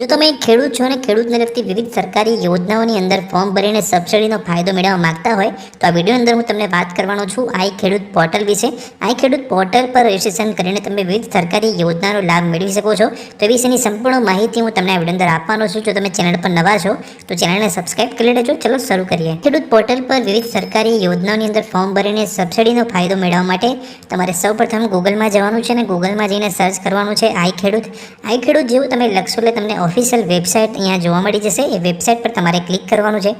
જો તમે ખેડૂત છો અને ખેડૂતને લગતી વિવિધ સરકારી યોજનાઓની અંદર ફોર્મ ભરીને સબસિડીનો ફાયદો મેળવવા માગતા હોય, તો આ વીડિયો અંદર હું તમને વાત કરવાનો છું આઈ ખેડૂત પોર્ટલ વિશે. આઈ ખેડૂત પોર્ટલ પર રજીસ્ટ્રેશન કરીને તમે વિવિધ સરકારી યોજનાનો લાભ મેળવી શકો છો. તો એ વિશેની સંપૂર્ણ માહિતી હું તમને આ વીડિયો અંદર આપવાનો છું. જો તમે ચેનલ પર નવા છો, તો ચેનલને સબસ્ક્રાઇબ કરી લેજો. ચલો શરૂ કરીએ. ખેડૂત પોર્ટલ પર વિવિધ સરકારી યોજનાઓની અંદર ફોર્મ ભરીને સબસિડીનો ફાયદો મેળવવા માટે તમારે સૌપ્રથમ ગૂગલમાં જવાનું છે અને ગૂગલમાં જઈને સર્ચ કરવાનું છે આઈ ખેડૂત. આઈ ખેડૂત જેવું તમે લખશો એટલે તમને ઓફિશિયલ વેબસાઇટ અહીંયા જોવા મળી જશે. એ વેબસાઇટ પર તમારે ક્લિક કરવાનું છે.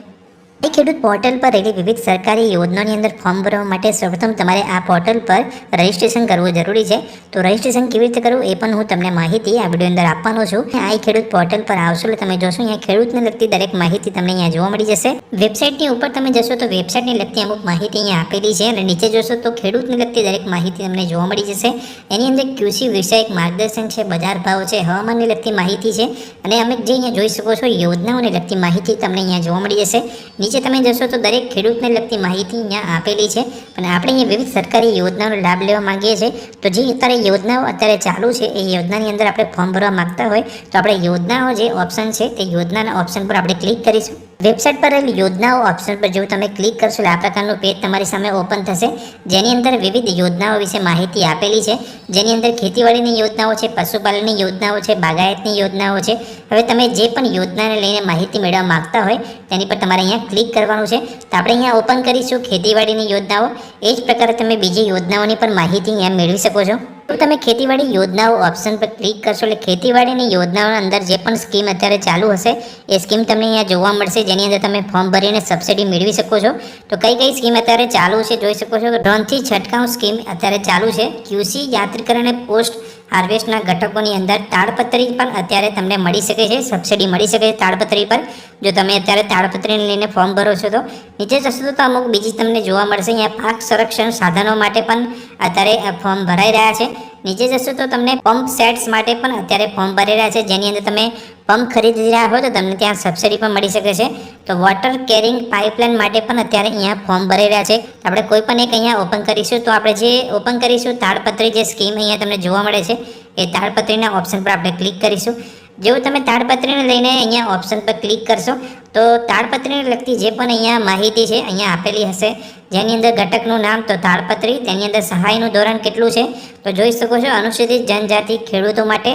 એ ખેડૂત પોર્ટલ પર રહેલી વિવિધ સરકારી યોજનાઓની અંદર ફોર્મ ભરવા માટે સૌપ્રથમ તમારે આ પોર્ટલ પર રજિસ્ટ્રેશન કરવું જરૂરી છે. તો રજિસ્ટ્રેશન કેવી રીતે કરવું એ પણ હું તમને માહિતી આ વીડિયો અંદર આપવાનો છું. આ ખેડૂત પોર્ટલ પર આવશો એટલે તમે જોશો અહીંયા ખેડૂતને લગતી દરેક માહિતી તમને અહીંયા જોવા મળી જશે. વેબસાઇટની ઉપર તમે જશો તો વેબસાઇટની લગતી અમુક માહિતી અહીંયા આપેલી છે અને નીચે જોશો તો ખેડૂતને લગતી દરેક માહિતી તમને જોવા મળી જશે. એની અંદર કૃષિ વિષયક માર્ગદર્શન છે, બજાર ભાવ છે, હવામાનને લગતી માહિતી છે. અને અમે જે અહીંયા જોઈ શકો છો, યોજનાઓને લગતી માહિતી તમને અહીંયા જોવા મળી જશે. નીચે તમે જશો તો દરેક ખેડૂતને લગતી માહિતી અહીંયા આપેલી છે. અને આપણે અહીંયા વિવિધ સરકારી યોજનાનો લાભ લેવા માંગીએ છીએ. તો જે અત્યારે યોજનાઓ અત્યારે ચાલુ છે, એ યોજનાની અંદર આપણે ફોર્મ ભરવા માગતા હોય તો આપણે યોજનાઓ જે ઓપ્શન છે, તે યોજનાના ઓપ્શન પર આપણે ક્લિક કરીશું. વેબસાઇટ પર રહેલી યોજનાઓ ઓપ્શન પર જો તમે ક્લિક કરશો એટલે આ પ્રકારનું પેજ તમારી સામે ઓપન થશે. જેની અંદર વિવિધ યોજનાઓ વિશે માહિતી આપેલી છે. જેની અંદર ખેતીવાડીની યોજનાઓ છે, પશુપાલનની યોજનાઓ છે, બાગાયતની યોજનાઓ છે. હવે તમે જે પણ યોજનાને લઈને માહિતી મેળવવા માગતા હોય, તેની પર તમારે અહીંયા ક્લિક કરવાનું છે. તો આપણે અહીંયા ઓપન કરીશું ખેતીવાડીની યોજનાઓ. એ જ પ્રકારે તમે બીજી યોજનાઓની પણ માહિતી અહીંયા મેળવી શકો છો. તો તમે ખેતીવાડી યોજનાઓ ઓપ્શન પર ક્લિક કરશો એટલે ખેતીવાડીની યોજનાઓના અંદર જે પણ સ્કીમ અત્યારે ચાલુ હશે, એ સ્કીમ તમને અહીંયા જોવા મળશે. જેની અંદર તમે ફોર્મ ભરીને સબસિડી મેળવી શકો છો. તો કઈ કઈ સ્કીમ અત્યારે ચાલુ છે જોઈ શકો છો. ડ્રોનથી છંટકાવ સ્કીમ અત્યારે ચાલુ છે. ક્યુસી યાત્રીકરણ પોસ્ટ હાર્વેસ્ટના ઘટકોની અંદર તાડપત્રી પણ અત્યારે તમને મળી શકે છે, સબસિડી મળી શકે છે તાડપત્રી પર. જો તમે અત્યારે તાડપત્રીને લઈને ફોર્મ ભરો છો તો નીચે જશો તો અમુક બીજી તમને જોવા મળશે. અહીંયા પાક સંરક્ષણ સાધનો માટે પણ અત્યારે ફોર્મ ભરાઈ રહ્યા છે. નીચે જશો તો તમને પંપ સેટ્સ માટે પણ અત્યારે ફોર્મ ભરી રહ્યા છે. જેની અંદર તમે પંપ ખરીદી રહ્યા હો તો તમને ત્યાં સબસિડી પણ મળી શકે છે. તો વોટર કેરિંગ પાઇપલાઇન માટે પણ અત્યારે અહીંયા ફોર્મ ભરી રહ્યા છે. આપણે કોઈ પણ એક અહીંયા ઓપન કરીશું તો આપણે જે ઓપન કરીશું તાડપત્રી જે સ્કીમ અહીંયા તમને જોવા મળે છે, એ તાડપત્રીના ઓપ્શન પર આપણે ક્લિક કરીશું. જેવું તમે તાડપત્રીને લઈને અહીંયા ઓપ્શન પર ક્લિક કરશો, તો તાડપત્રીને લગતી જે પણ અહીંયા માહિતી છે અહીંયા આપેલી હશે. જેની અંદર ઘટકનું નામ, તો તાડપત્રી, તેની અંદર સહાયનું ધોરણ કેટલું છે, તો જોઈ શકો છો અનુસૂચિત જનજાતિ ખેડૂતો માટે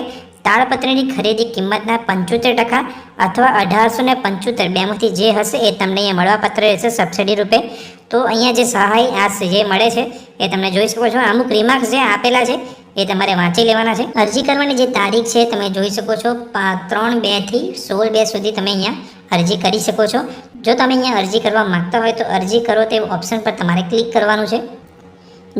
તાડપત્રીની ખરીદી કિંમતના પંચોતેર ટકા અથવા અઢારસો ને પંચોતેર, બેમાંથી જે હશે એ તમને અહીંયા મળવાપાત્ર રહેશે સબસિડી રૂપે. તો અહીંયા જે સહાય આ જે મળે છે, એ તમે જોઈ શકો છો. અમુક રિમાર્ક્સ જે આપેલા છે એ તમારે વાંચી લેવાના છે. અરજી કરવાની જે તારીખ છે તમે જોઈ શકો છો ત્રણ બેથી સોળ બે સુધી તમે અહીંયા અરજી કરી શકો છો. જો તમે અહીંયા અરજી કરવા માંગતા હોય તો અરજી કરો તે ઓપ્શન પર તમારે ક્લિક કરવાનું છે.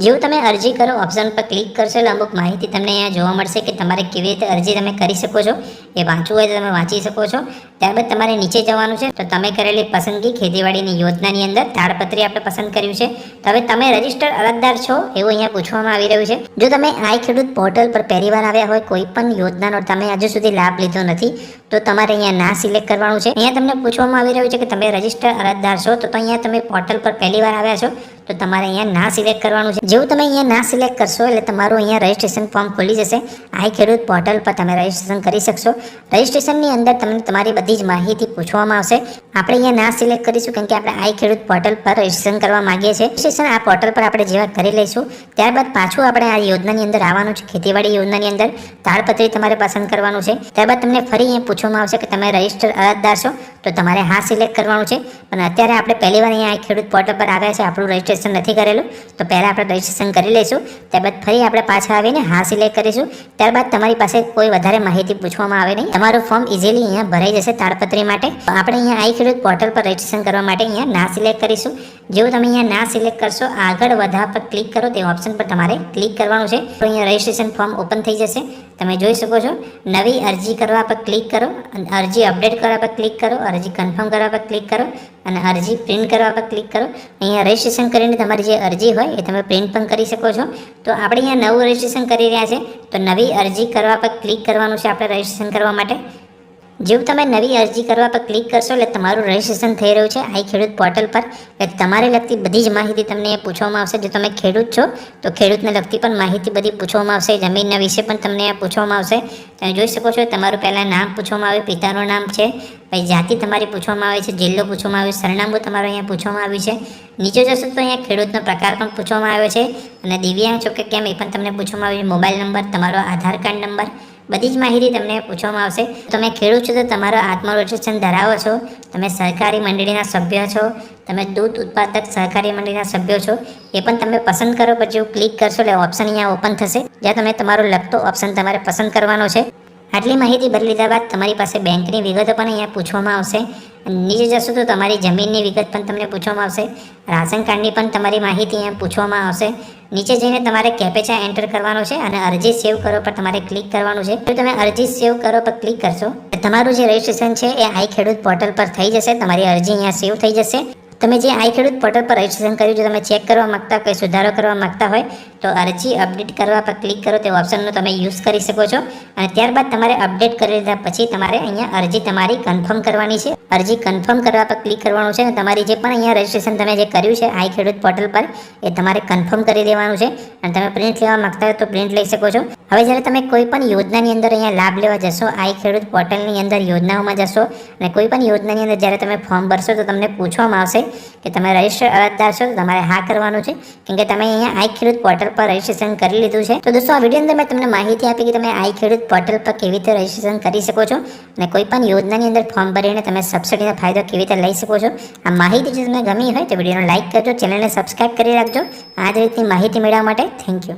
જેવું તમે અરજી કરો ઓપ્શન પર ક્લિક કરશો એટલે અમુક માહિતી તમને અહીંયા જોવા મળશે કે તમારે કેવી રીતે અરજી તમે કરી શકો છો. એ વાંચવું હોય તો તમે વાંચી શકો છો. ત્યારબાદ તમારે નીચે જવાનું છે. તો તમે કરેલી પસંદગી ખેતીવાડીની યોજનાની અંદર તાડપત્રી આપણે પસંદ કર્યું છે. તો હવે તમે રજિસ્ટર અરજદાર છો એવું અહીંયા પૂછવામાં આવી રહ્યું છે. જો તમે આઈ ખેડૂત પોર્ટલ પર પહેલીવાર આવ્યા હોય, કોઈ પણ યોજનાનો તમે હજુ સુધી લાભ લીધો નથી, તો તમારે અહીંયા ના સિલેક્ટ કરવાનું છે. અહીંયા તમને પૂછવામાં આવી રહ્યું છે કે તમે રજિસ્ટર અરજદાર છો તો અહીંયા તમે પોર્ટલ પર પહેલીવાર આવ્યા છો. તો તમારે અહીંયા ના સિલેક્ટ કરવાનું છે. જેવું તમે અહીંયા ના સિલેક્ટ કરશો એટલે તમારું અહીંયા રજિસ્ટ્રેશન ફોર્મ ખુલી જશે. આઈ ખેડૂત પોર્ટલ પર તમે રજિસ્ટ્રેશન કરી શકશો. રજિસ્ટ્રેશનની અંદર તમને તમારી બધી જ માહિતી પૂછવામાં આવશે. આપણે અહીંયા ના સિલેક્ટ કરીશું કારણ કે આપણે આઈ ખેડૂત પોર્ટલ પર રજિસ્ટ્રેશન કરવા માંગીએ છીએ. રજિસ્ટ્રેશન આ પોર્ટલ પર આપણે જેવા કરી લઈશું, ત્યારબાદ પાછું આપણે આ યોજનાની અંદર આવવાનું છે, ખેતીવાડી યોજનાની અંદર તાળપત્રી તમારે પસંદ કરવાનું છે. ત્યારબાદ તમને ફરી અહીંયા પૂછવામાં આવશે કે તમે રજિસ્ટર અરજદાર છો તો તમારે હા સિલેક્ટ કરવાનું છે. અને અત્યારે આપણે પહેલી વાર અહીંયા ખેડૂત પોર્ટલ પર આવ્યા છે, આપણું રજિસ્ટ્રેશન નથી કરેલું, તો પહેલાં આપણે રજિસ્ટ્રેશન કરી લઈશું. ત્યારબાદ ફરી આપણે પાછા આવીને હા સિલેક્ટ કરીશું. ત્યારબાદ તમારી પાસે કોઈ વધારે માહિતી પૂછવામાં આવે નહીં. તમારું ફોર્મ ઇઝીલી અહીંયા ભરાઈ જશે તાળપત્રી માટે. આપણે અહીંયા આઈ ખેડૂત પોર્ટલ પર રજિસ્ટ્રેશન કરવા માટે અહીંયા ના સિલેક્ટ કરીશું. જેવું તમે અહીંયા ના સિલેક્ટ કરશો, આગળ વધા પર ક્લિક કરો, તે ઓપ્શન પર તમારે ક્લિક કરવાનું છે. તો અહીંયા રજિસ્ટ્રેશન ફોર્મ ઓપન થઈ જશે. તમે જોઈ શકો છો, નવી અરજી કરવા પર ક્લિક કરો, અને અરજી અપડેટ કરવા પર ક્લિક કરો, અરજી કન્ફર્મ કરવા પર ક્લિક કરો, અને અરજી પ્રિન્ટ કરવા પર ક્લિક કરો. અહીંયા રજિસ્ટ્રેશન કરીને તમારી જે અરજી હોય એ તમે પ્રિન્ટ પણ કરી શકો છો. તો આપણે અહીંયા નવું રજિસ્ટ્રેશન કરી રહ્યા છે. તો નવી અરજી કરવા પર ક્લિક કરવાનું છે આપણે રજિસ્ટ્રેશન કરવા માટે. જેવું તમે નવી અરજી કરવા પર ક્લિક કરશો એટલે તમારું રજિસ્ટ્રેશન થઈ રહ્યું છે આઈ ખેડૂત પોર્ટલ પર. એટલે તમારે લગતી બધી જ માહિતી તમને પૂછવામાં આવશે. જો તમે ખેડૂત છો, તો ખેડૂતને લગતી પણ માહિતી બધી પૂછવામાં આવશે. જમીનના વિશે પણ તમને પૂછવામાં આવશે. તમે જોઈ શકો છો, તમારું પહેલાં નામ પૂછવામાં આવે, પિતાનું નામ છે, પછી જાતિ તમારી પૂછવામાં આવે છે, જિલ્લો પૂછવામાં આવે, સરનામું તમારું અહીંયા પૂછવામાં આવ્યું છે. નીચે જશો તો અહીંયા ખેડૂતનો પ્રકાર પણ પૂછવામાં આવ્યો છે. અને દિવ્યાંગ છો કે કેમ એ પણ તમને પૂછવામાં આવ્યું છે. મોબાઈલ નંબર, તમારો આધાર કાર્ડ નંબર બધી જ માહિતી તમને પૂછવામાં આવશે. તમે ખેડૂત છો તો તમારો આત્મ ધરાવો છો. તમે સહકારી મંડળીના સભ્ય છો. તમે દૂધ ઉત્પાદક સહકારી મંડળીના સભ્યો છો. એ પણ તમે પસંદ કરો પછી ક્લિક કરશો એટલે ઓપ્શન અહીંયા ઓપન થશે. જ્યાં તમે તમારો લગતો ઓપ્શન તમારે પસંદ કરવાનો છે. આટલી માહિતી ભરી લીધા બાદ તમારી પાસે બેંકની વિગતો પણ અહીંયા પૂછવામાં આવશે. નીચે જશો તો તમારી જમીનની વિગત પણ તમને પૂછવામાં આવશે. રાશન કાર્ડની પણ તમારી માહિતી અહીંયા પૂછવામાં આવશે. નીચે જઈને તમારે કેપેચા એન્ટર કરવાનો છે અને અરજી સેવ કરો પર તમારે ક્લિક કરવાનું છે. જો તમે અરજી સેવ કરો પર ક્લિક કરશો, તમારું જે રજિસ્ટ્રેશન છે એ આઈ ખેડૂત પોર્ટલ પર થઈ જશે. તમારી અરજી અહીંયા સેવ થઈ જશે. તમે જે આઈ ખેડૂત પોર્ટલ પર રજિસ્ટ્રેશન કર્યું જો તમે ચેક કરવા માગતા, કોઈ સુધારો કરવા માંગતા હોય, તો અરજી અપડેટ કરવા પર ક્લિક કરો. તે ઓપ્શનનો તમે યુઝ કરી શકો છો. અને ત્યારબાદ તમારે અપડેટ કરી લીધા પછી તમારે અહીંયા અરજી તમારી કન્ફર્મ કરવાની છે. અરજી કન્ફર્મ કરવા પર ક્લિક કરવાનું છે અને તમારી જે પણ અહીંયા રજિસ્ટ્રેશન તમે જે કર્યું છે, આઈ ખેડૂત પોર્ટલ પર, એ તમારે કન્ફર્મ કરી દેવાનું છે. અને તમે પ્રિન્ટ લેવા માગતા હોય તો પ્રિન્ટ લઈ શકો છો. હવે જ્યારે તમે કોઈ પણ યોજનાની અંદર અહીંયા લાભ લેવા જશો આઈ ખેડૂત પોર્ટલની અંદર યોજનાઓમાં જશો અને કોઈ પણ યોજનાની અંદર જ્યારે તમે ફોર્મ ભરશો તો તમને પૂછવામાં આવશે કે તમે રજિસ્ટર અરજદાર છો, તો તમારે હા કરવાનું છે. કેમ કે તમે અહીંયા આઈ ખેડૂત પોર્ટલ પર રજિસ્ટ્રેશન કરી લીધું છે. તો દોસ્તો, આ વીડિયો અંદર મેં તમને માહિતી આપી કે તમે આઈ ખેડૂત પોર્ટલ પર કેવી રીતે રજિસ્ટ્રેશન કરી શકો છો અને કોઈ પણ યોજનાની અંદર ફોર્મ ભરીને તમે સબસિડીનો ફાયદો કેવી રીતે લઈ શકો છો. આ માહિતી જો તમને ગમી હોય તો વિડીયોને લાઇક કરજો, ચેનલને સબસ્ક્રાઈબ કરી રાખજો. આ જ રીતની માહિતી મેળવવા માટે થેન્ક યુ.